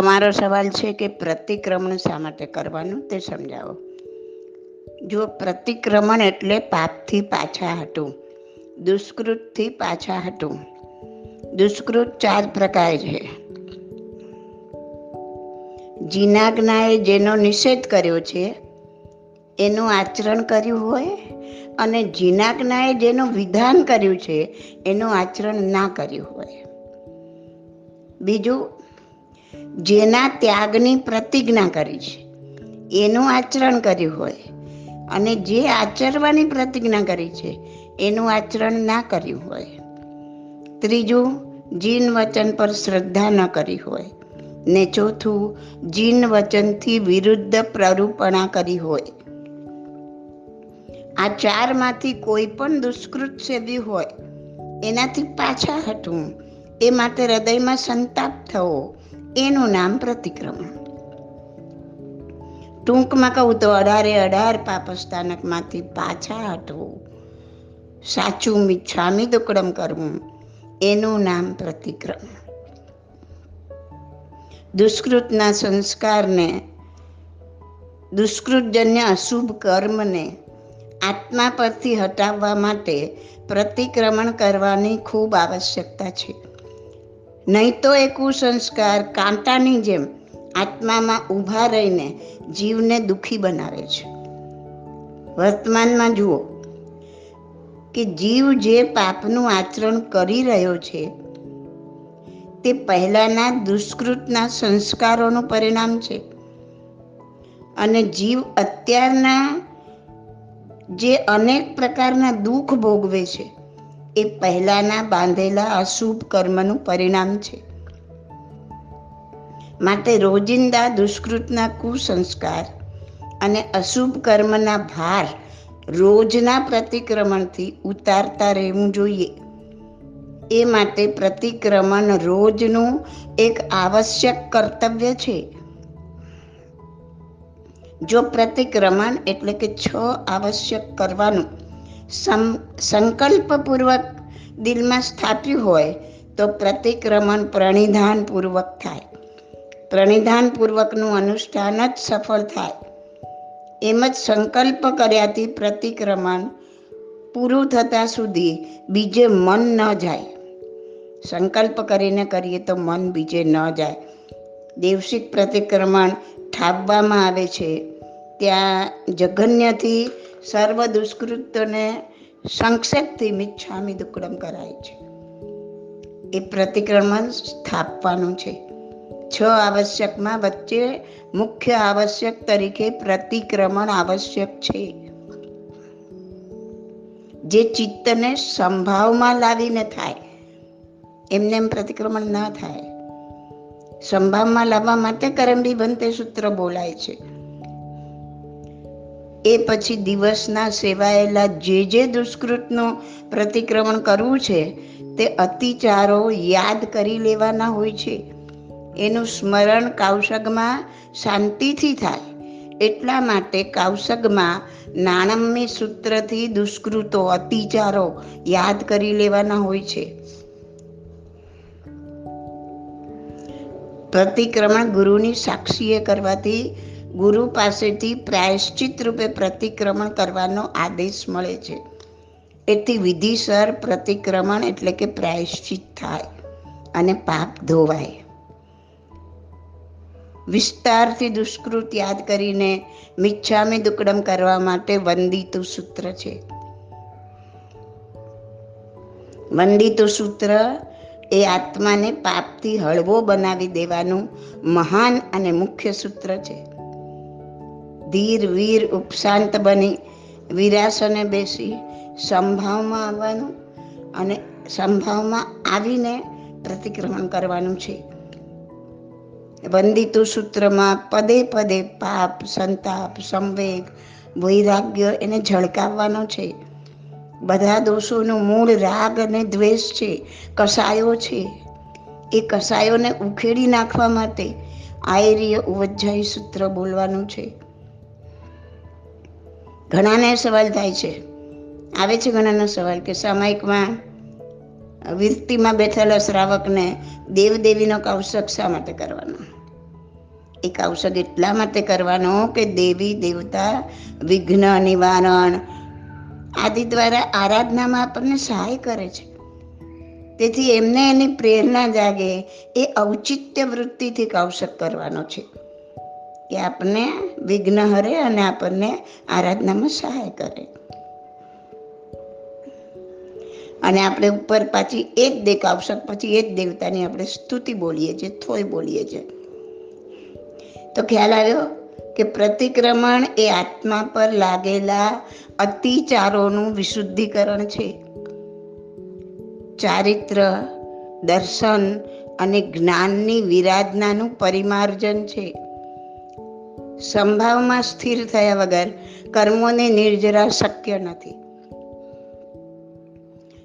તમારો સવાલ છે કે પ્રતિક્રમણ શા માટે કરવાનું તે સમજાવો. જો પ્રતિક્રમણ એટલે પાપથી પાછા હટવું, દુષ્કૃતથી પાછા હટવું. દુષ્કૃત ચાર પ્રકાર છે. જીનાજ્ઞાએ જેનો નિષેધ કર્યો છે, એનું આચરણ કર્યું હોય અને જીનાજ્ઞાએ જેનું વિધાન કર્યું છે, એનું આચરણ ના કર્યું હોય. બીજું જેના ત્યાગની પ્રતિજ્ઞા કરી છે. એનું આચરણ કર્યું હોય અને જે આચરવાની પ્રતિજ્ઞા કરી છે, એનું આચરણ ના કર્યું હોય. ત્રીજું, જીન વચન પર શ્રદ્ધા ન કરી હોય. ને ચોથું, જીન વચનથી વિરુદ્ધ પ્રરૂપણા કરી હોય. આ ચારમાંથી કોઈ પણ દુષ્કૃત સેવ્યું હોય, એનાથી પાછા હટવું, એ માટે હૃદયમાં સંતાપ થવો એનું નામ પ્રતિક્રમણ. ટૂંકમાં કહું તો અઢારે અઢાર પાપસ્થાનકમાંથી પાછા હટવું. સાચું મિચ્છામી દુકડમ કરવું. એનું નામ પ્રતિક્રમણ. દુષ્કૃતના સંસ્કારને, દુષ્કૃતજન્ય અશુભ કર્મને આત્મા પરથી હટાવવા માટે પ્રતિક્રમણ કરવાની ખૂબ આવશ્યકતા છે. નહીં તો એ કુસંસ્કાર કાંટાની જેમ આત્મામાં ઊભા રહીને જીવને દુઃખી બનાવે છે. વર્તમાનમાં જુઓ કે જીવ જે પાપનું આચરણ કરી રહ્યો છે, તે પહેલાના દુષ્કૃતના સંસ્કારોનું પરિણામ છે. અને જીવ અત્યારના જે અનેક પ્રકારના દુઃખ ભોગવે છે એ પહેલાના બાંધેલા અશુભ કર્મનું પરિણામ છે. માટે રોજિંદા દુષ્કૃતના કુસંસ્કાર અને અશુભ કર્મના ભાર રોજના પ્રતિક્રમણથી ઉતારતા રહેવું જોઈએ. એ માટે પ્રતિક્રમણ રોજનું એક આવશ્યક કર્તવ્ય છે. જો પ્રતિક્રમણ એટલે કે છ આવશ્યક કરવાનું સંકલ્પપૂર્વક દિલમાં સ્થાપ્યું હોય તો પ્રતિક્રમણ પ્રણિધાનપૂર્વક થાય. પ્રણિધાનપૂર્વકનું અનુષ્ઠાન જ સફળ થાય. એમ જ સંકલ્પ કર્યાથી પ્રતિક્રમણ પૂરું થતાં સુધી બીજે મન ન જાય. સંકલ્પ કરીને કરીએ તો મન બીજે ન જાય. દેવસિક પ્રતિક્રમણ ઠાપવામાં આવે છે. ત્યાં જઘન્યથી સર્વ દુષ્કૃત્યોને સંક્ષેપથી મિચ્છામી દુકડમ કરાય છે. એ પ્રતિક્રમણ સ્થાપવાનું છે. છ આવશ્યકમાં વચ્ચે મુખ્ય આવશ્યક તરીકે પ્રતિક્રમણ આવશ્યક છે. જે ચિત્તને સંભાવમાં લાવીને થાય, એમને એમ પ્રતિક્રમણ ન થાય. સંભાવમાં લાવવા માટે કરંબી બનતે સૂત્ર બોલાય છે. એ પછી દિવસના સેવાયેલા જે જે દુષ્કૃતનું પ્રતિક્રમણ કરવું છે, તે અતિચારો યાદ કરી લેવાના હોય છે. એનું સ્મરણ કૌશગમાં શાંતિથી થાય. એટલા માટે કૌશગમાં નાણમ્ય સૂત્રથી દુષ્કૃતો અતિચારો યાદ કરી લેવાના હોય છે. પ્રતિક્રમણ ગુરુની સાક્ષીએ કરવાથી ગુરુ પાસેથી પ્રાયશ્ચિત રૂપે પ્રતિક્રમણ કરવાનો આદેશ મળે છે. એથી વિધિસર પ્રતિક્રમણ એટલે કે પ્રાયશ્ચિત થાય અને પાપ ધોવાય. વિસ્તારથી દુષ્કૃત યાદ કરીને મિચ્છામી દુકડમ કરવા માટે વંદિતું સૂત્ર છે. વંદિતું સૂત્ર એ આત્માને પાપથી હળવો બનાવી દેવાનું મહાન અને મુખ્ય સૂત્ર છે. ધીર વીર ઉપશાંત બની, વિરાસને બેસી સંભાવમાં આવવાનું અને સંભાવમાં આવીને પ્રતિક્રમણ કરવાનું છે. વંદિતુ સૂત્રમાં પદે પદે પાપ, સંતાપ, સંવેગ, વૈરાગ્ય એને ઝળકાવવાનો છે. બધા દોષોનું મૂળ રાગ અને દ્વેષ છે, કસાયો છે. એ કસાયોને ઉખેડી નાખવા માટે આયર્ય ઉવજ્જાય સૂત્ર બોલવાનું છે. ઘણાને સવાલ થાય છે. આવે છે ઘણાનો સવાલ કે સામાયિકમાં વિરતિમાં બેઠેલા શ્રાવકને દેવદેવીનો કૌશક શા માટે કરવાનો? એક કૌશક એટલા માટે કરવાનો કે દેવી, દેવતા, વિઘ્ન, નિવારણ આદિ દ્વારા આરાધનામાં આપણને સહાય કરે છે. તેથી એમને એની પ્રેરણા જાગે એ ઔચિત્ય વૃત્તિથી કૌશક કરવાનો છે. કે આપણને વિઘ્ન હરે અને આપણને આરાધનામાં સહાય કરે. અને આપણે ઉપર પાછી એ જ દેખ આવશક પછી એ જ દેવતાની આપણે સ્તુતિ બોલીએ છીએ, થોય બોલીએ છીએ. તો ખ્યાલ આવ્યો કે પ્રતિક્રમણ એ આત્મા પર લાગેલા અતિચારોનું વિશુદ્ધિકરણ છે. ચારિત્ર, દર્શન અને જ્ઞાનની વિરાધનાનું પરિમાર્જન છે. સંભાવમાં સ્થિર થયા વગર કર્મોને નિર્જરા શક્ય નથી.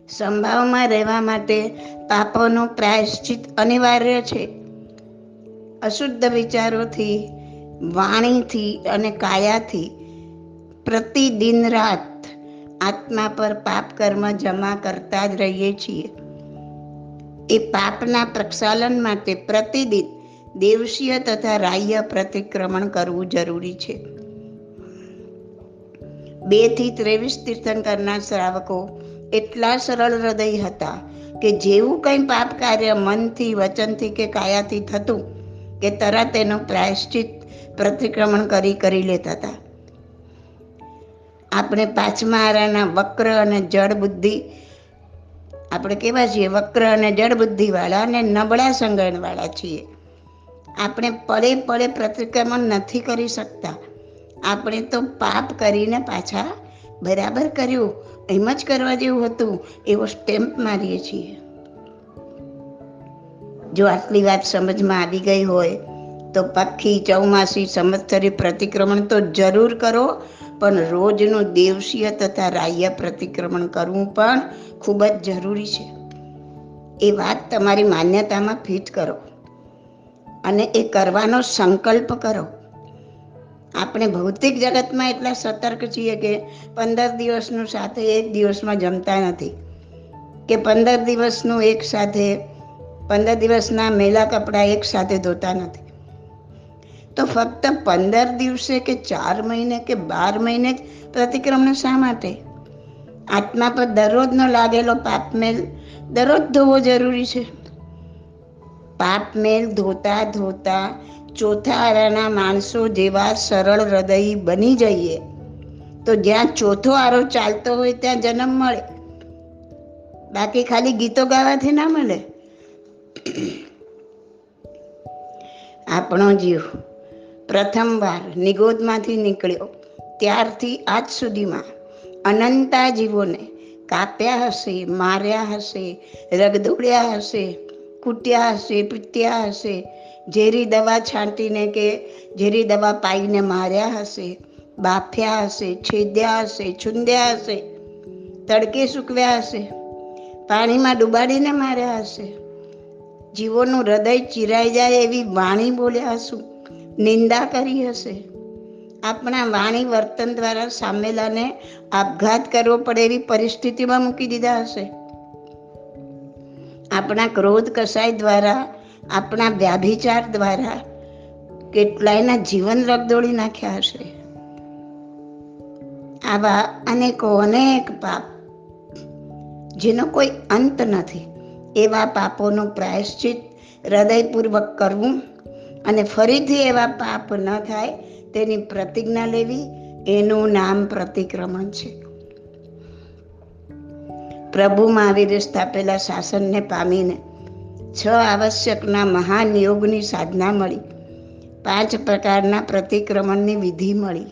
સંભાવમાં રહેવા માટે પાપોનો પ્રાયશ્ચિત અનિવાર્ય છે. અશુદ્ધ વિચારોથી, વાણીથી અને કાયાથી પ્રતિદિન રાત આત્મા પર પાપ કર્મ જમા કરતા જ રહીએ છીએ. એ પાપના પ્રક્ષાલન માટે પ્રતિદિન દેવશીય તથા રાહ્ય પ્રતિક્રમણ કરવું જરૂરી છે. બેથી ત્રેવીસ તીર્થંકરના શ્રાવકો એટલા સરળ હૃદય હતા કે જેવું કંઈ પાપ કાર્ય મનથી, વચનથી કે કાયાથી થતું કે તરત એનું પ્રાયશ્ચિત પ્રતિક્રમણ કરી કરી લેતા હતા. આપણે પાંચમા આરાના વક્ર અને જળ બુદ્ધિ, આપણે કેવા છીએ? વક્ર અને જળ બુદ્ધિવાળા અને નબળા સંગણવાળા છીએ. આપણે પડે પડે પ્રતિક્રમણ નથી કરી શકતા. આપણે તો પાપ કરીને પાછા બરાબર કર્યું. એમ જ કરવા જેવું હતું, એવો સ્ટેમ્પ મારીએ છીએ. જો આટલી વાત સમજમાં આવી ગઈ હોય, તો પક્ષી ચૌમાસી સંવત્સરી પ્રતિક્રમણ તો જરૂર કરો, પણ રોજનું દેવસીય તથા રાહ્ય પ્રતિક્રમણ કરવું પણ ખૂબ જ જરૂરી છે. એ વાત તમારી માન્યતામાં ફિટ કરો. અને એ કરવાનો સંકલ્પ કરો. આપણે ભૌતિક જગતમાં એટલા સતર્ક છીએ કે પંદર દિવસનું સાથે એક દિવસમાં જમતા નથી. કે પંદર દિવસનું એક સાથે, પંદર દિવસના મેલા કપડાં એક સાથે ધોતા નથી. તો ફક્ત પંદર દિવસે કે ચાર મહિને કે બાર મહિને પ્રતિક્રમણ શા માટે? આત્મા પર દરરોજનો લાગેલો પાપમેલ દરરોજ ધોવો જરૂરી છે. પાપમેલ ધોતા ધોતા ચોથા આરાના માણસો જેવા સરળ હૃદય બની જઈએ. તો જ્યાં ચોથો આરો ચાલતો હોય ત્યાં જન્મ મળે. બાકી ખાલી ગીતો ગાવાથી ના મળે? આપણો જીવ પ્રથમવાર નિગોદમાંથી નીકળ્યો. ત્યારથી આજ સુધીમાં અનંતા જીવોને કાપ્યા હશે, માર્યા હશે રગદોડ્યા હશે કૂટ્યા હશે પીટ્યા હશે, ઝેરી દવા છાંટીને કે ઝેરી દવા પાઈને માર્યા હશે, બાફ્યા હશે, છેદ્યા હશે, છુંદ્યા હશે, તડકે સૂકવ્યા હશે, પાણીમાં ડુબાડીને માર્યા હશે. જીવોનું હૃદય ચિરાઈ જાય એવી વાણી બોલ્યા હશું, નિંદા કરી હશે. આપણા વાણી વર્તન દ્વારા સામેલાને આપઘાત કરવો પડે એવી પરિસ્થિતિમાં મૂકી દીધા હશે. આપણા ક્રોધ કસાય દ્વારા, આપણા વ્યાભિચાર દ્વારા કેટલાયના જીવન રગદોળી નાખ્યા હશે. આવા અનેકો અનેક પાપ, જેનો કોઈ અંત નથી, એવા પાપોનું પ્રાયશ્ચિત હૃદયપૂર્વક કરવું અને ફરીથી એવા પાપ ન થાય તેની પ્રતિજ્ઞા લેવી, એનું નામ પ્રતિક્રમણ છે. પ્રભુ મહાવીરે સ્થાપેલા શાસનને પામીને છ આવશ્યકના મહાન યોગની સાધના મળી. પાંચ પ્રકારના પ્રતિક્રમણની વિધિ મળી.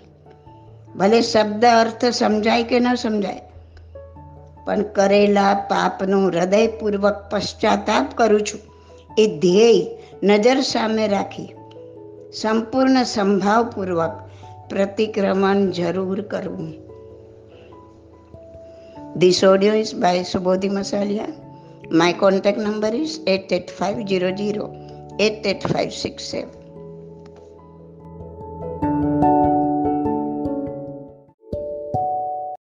ભલે શબ્દ અર્થ સમજાય કે ન સમજાય, પણ કરેલા પાપનું હૃદયપૂર્વક પશ્ચાતાપ કરું છું. એ ધ્યેય નજર સામે રાખી. સંપૂર્ણ સંભાવપૂર્વક પ્રતિક્રમણ જરૂર કરવું. This audio is by Subodhi Masalia. My contact number is 88500 88567.